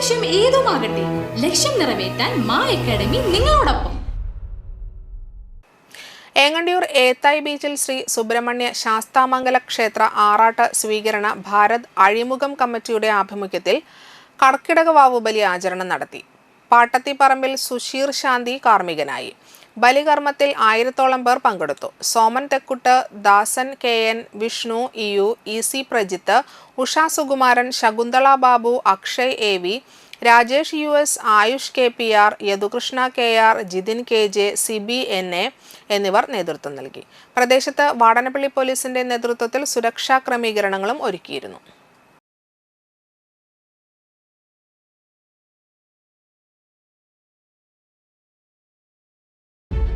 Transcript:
ലക്ഷ്യം ഏതുമാകട്ടെ ലക്ഷ്യം നിറവേറ്റാൻ മാ അക്കാഡമി നിങ്ങളോടൊപ്പം. ഏങ്ങണ്ടിയൂർ ഏത്തായ് ബീച്ചിൽ ശ്രീ സുബ്രഹ്മണ്യ ശാസ്താമംഗല ക്ഷേത്ര ആറാട്ട് സ്വീകരണ ഭാരത് അഴിമുഖം കമ്മിറ്റിയുടെ ആഭിമുഖ്യത്തിൽ കർക്കിടക വാവുബലി ആചരണം നടത്തി. പാട്ടത്തിപ്പറമ്പിൽ സുശീർ ശാന്തി കാർമ്മികനായി. ബലികർമ്മത്തിൽ ആയിരത്തോളം പേർ പങ്കെടുത്തു. Soman തെക്കുട്ട് Dasan K N Vishnu EU E C Prajith Usha Sukumaran Shakuntala Babu Akshay A V Rajesh U S Ayush K P R Yadukrishna K R Jithin K J Sibi N A എന്നിവർ നേതൃത്വം നൽകി. പ്രദേശത്ത് വാടനപ്പള്ളി പോലീസിന്റെ നേതൃത്വത്തിൽ സുരക്ഷാ ക്രമീകരണങ്ങളും ഒരുക്കിയിരുന്നു.